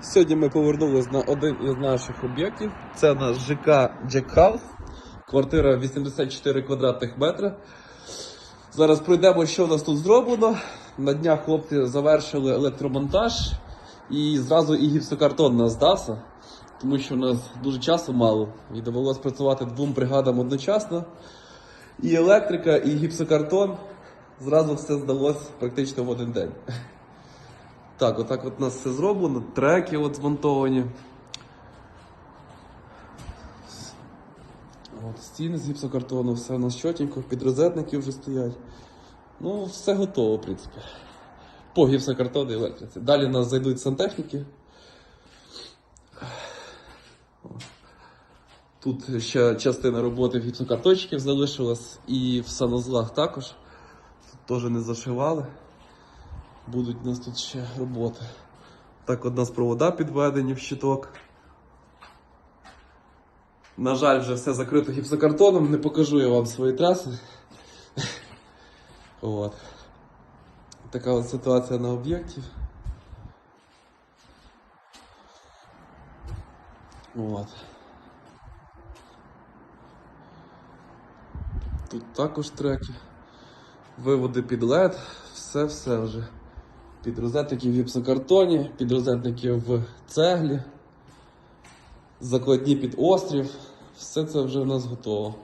Сьогодні ми повернулись на один із наших об'єктів. Це у нас ЖК Джекхаус, квартира 84 квадратних метри. Зараз пройдемо, що у нас тут зроблено. На днях хлопці завершили електромонтаж і зразу і гіпсокартон нас здався, тому що у нас дуже часу мало і довелося працювати двом бригадам одночасно. І електрика, і гіпсокартон. Зразу все здалося практично в один день. Так, отак от нас все зроблено, треки от змонтовані. От, стіни з гіпсокартону, все у нас чотенько, підрозетники вже стоять. Ну, все готово, в принципі. По гіпсокартону і електриці. Далі у нас зайдуть сантехніки. Тут ще частина роботи в гіпсокартончиків залишилась і в санузлах також. Тут теж не зашивали. Будуть у нас тут ще роботи. Так, от у нас провода підведені в щиток. На жаль, вже все закрито гіпсокартоном, не покажу я вам свої траси. От. Така от ситуація на об'єкті. От. Тут також треки. Виводи під LED, все-все вже. Підрозетники в гіпсокартоні, підрозетники в цеглі, закладні під острів. Все це вже в нас готово.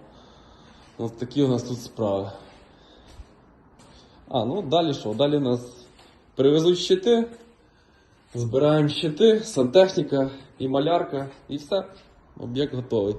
Ось такі у нас тут справи. А, ну далі що? Далі у нас привезуть щити, збираємо щити, сантехніка і малярка, і все. Об'єкт готовий.